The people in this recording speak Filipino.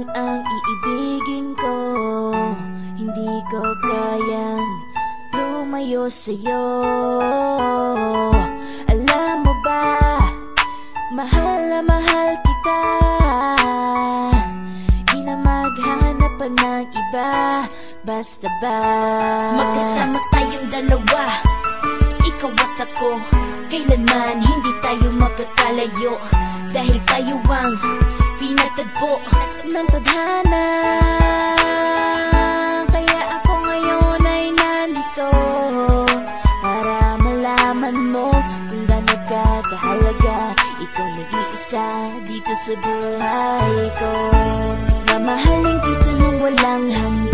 lang ang iibigin ko. Hindi ko kayang lumayo sa'yo. Alam mo ba Mahal na mahal kita. Di na maghanap pa ng iba Basta ba? Magkasama tayong dalawa. Ikaw at ako Kailanman hindi tayo magkakalayo. Dahil tayo ang pinatagpo ng tadhana Kaya ako ngayon ay nandito Para malaman mo kung gaano ka kahalaga Ikaw nag-iisa dito sa buhay ko. Mamahalin kita ng walang hanggan